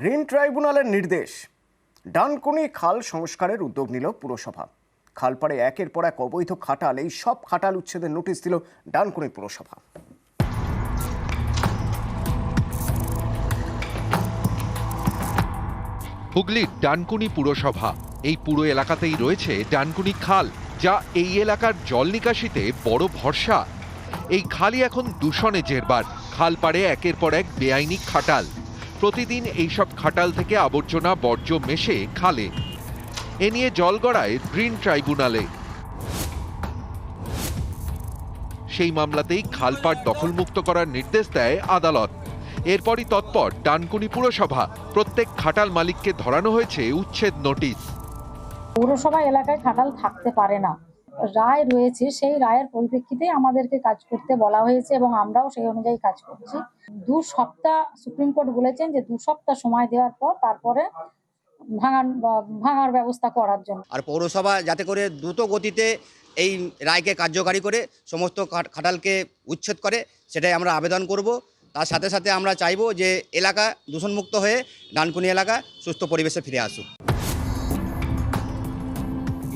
Green ট্রাইব্যুনালের নির্দেশ। ডানকুনি খাল সংস্কারের উদ্যোগ নিল পুরসভা। খালপাড়ে একের পর এক অবৈধ খাটাল, এই সব খাটাল উচ্ছেদের নোটিশ দিল ডানকুনি পুরসভা। হুগলির ডানকুনি পুরসভা, এই পুরো এলাকাতেই রয়েছে ডানকুনি খাল, যা এই এলাকার জল নিকাশিতে বড় ভরসা। এই খালই এখন দূষণে জেরবার খাল পাড়ে একের পর এক বেআইনি খাটাল। প্রতিদিন এইসব খাটাল থেকে আবর্জনা বর্জ্য মেশে খালে। এ নিয়ে জল গড়ায় গ্রিন ট্রাইব্যুনালে। সেই মামলাতেই খালপাট দখলমুক্ত করার নির্দেশ দেয় আদালত। এরপরই তৎপর ডানকুনি পুরসভা, প্রত্যেক খাটাল মালিককে ধরানো হয়েছে উচ্ছেদ নোটিশ। পৌরসভা এলাকায় খাটাল থাকতে পারে না। রায় রয়েছে, সেই রায়ের পরিপ্রেক্ষিতে আমাদেরকে কাজ করতে বলা হয়েছে এবং আমরাও সেই অনুযায়ী কাজ করছি। দু সপ্তাহ সুপ্রিম কোর্ট বলেছেন যে দু সপ্তাহ সময় দেওয়ার পর তারপরে ভাঙার ভাঙার ব্যবস্থা করার জন্য। আর পৌরসভা যাতে করে দ্রুত গতিতে এই রায়কে কার্যকারী করে, সমস্ত খাট- খাটালকে উচ্ছেদ করে, সেটাই আমরা আবেদন করব। তার সাথে সাথে আমরা চাইব যে এলাকা দূষণমুক্ত হয়ে ডানকুনি এলাকা সুস্থ পরিবেশে ফিরে আসুক।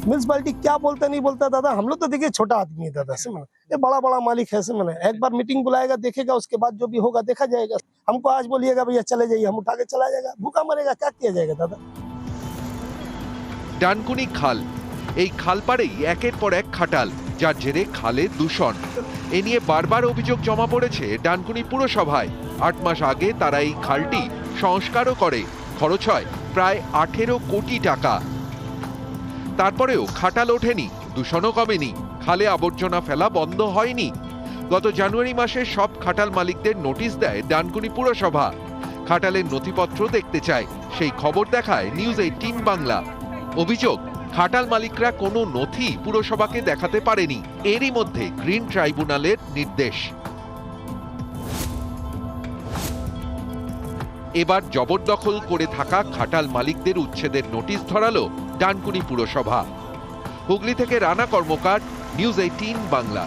म्यूनसिपालिटी क्या बोलता नहीं बोलता दादा हम लोग तो देखिए छोटा आदमी है दादा से ये बड़ा बड़ा मालिक है से मैंने एक बार मीटिंग बुलाएगा देखेगा उसके बाद जो भी होगा देखा जाएगा हमको आज बोलिएगा भैया चले जाइए हम उठा के चला जाएगा भूखा मरेगा क्या किया जाएगा दादा ডানকুনি খাল এই খাল পাড়েই একের পর এক খাটাল যার জেরে খালে দূষণ এ নিয়ে বারবার অভিযোগ জমা পড়েছে ডানকুনি পুরসভায় আট মাস আগে তারা এই খালটি সংস্কারও করে খরচ হয় প্রায় আঠেরো কোটি টাকা তারপরেও খাটাল ওঠেনি, দূষণও কমেনি, খালে আবর্জনা ফেলা বন্ধ হয়নি। গত জানুয়ারি মাসে সব খাটাল মালিকদের নোটিশ দেয় ডানকুনি পুরসভা। খাটালের নথিপত্র দেখতে চায়, সেই খবর দেখায় নিউজ এইটিন বাংলা। অভিযোগ, খাটাল মালিকরা কোনো নথি পুরসভাকে দেখাতে পারেনি, এরই মধ্যে গ্রিন ট্রাইব্যুনালের নির্দেশ। এবার জবরদখল করে থাকা খাটাল মালিকদের উচ্ছেদের নোটিশ ধরালো ডানকুনি পুরসভা। হুগলি থেকে রানা কর্মকার, নিউজ এইটিন বাংলা।